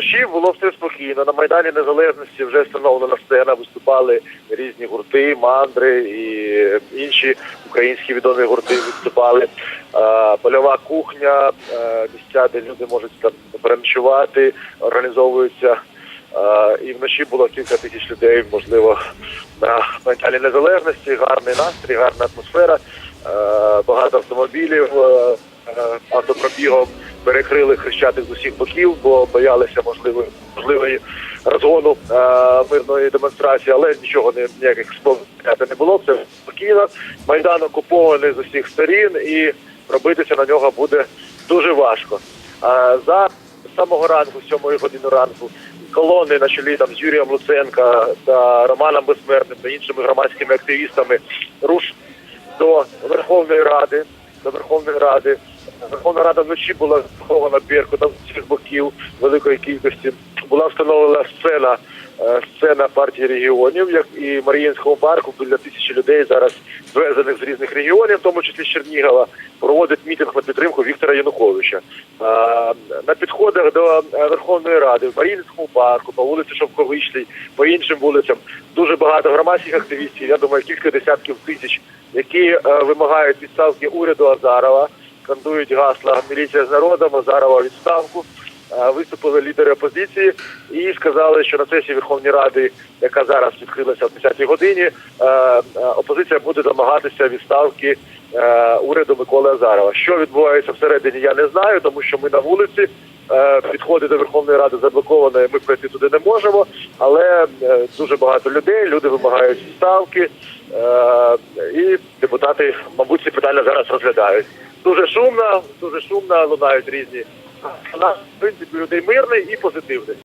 вночі було все спокійно. На Майдані Незалежності вже встановлена сцена, виступали різні гурти, мандри і інші українські відомі гурти виступали. Польова кухня, місця, де люди можуть там переночувати, організовуються. І вночі було кілька тисяч людей, можливо, на Майдані Незалежності, гарний настрій, гарна атмосфера, багато автомобілів автопробігом перекрили хрещатик з усіх боків, бо боялися можливої можливої розгону е, мирної демонстрації, але нічого не ніяких спроб не було. Це спокійно. Майдан окупований з усіх сторін, і пробитися на нього буде дуже важко. Е, за самого ранку, 7 години ранку, колони на чолі там з Юрієм Луценка та Романом Безсмертним та іншими громадськими активістами руш до Верховної Ради. До Верховної Ради. Верховна Рада вночі була захована Беркутом з всіх боків великої кількості. Була встановлена сцена, е, сцена партії регіонів, як і в Маріїнському парку біля тисячі людей зараз звезених з різних регіонів, в тому числі з Чернігова, проводить мітинг на підтримку Віктора Януковича. Е, На підходах до е, Верховної Ради в Маріїнському парку, по вулиці Шовковичній, по іншим вулицям дуже багато громадських активістів. Я думаю, кілька десятків тисяч, які вимагають відставки уряду Азарова, кандують гасла міліція з народом, Азарова відставку. Е, Виступили лідери опозиції і сказали, що на сесії Верховної Ради, яка зараз відкрилася о 10-й годині, е, е, опозиція буде домагатися відставки уряду Миколи Азарова. Що відбувається всередині, я не знаю, тому що ми на вулиці. Підходи до Верховної Ради заблоковані, ми пройти туди не можемо. Але дуже багато людей, люди вимагають відставки, і депутати, мабуть, ці питання зараз розглядають. Дуже шумно, дуже шумно, лунають різні. Наш принципі, людей мирний і позитивний.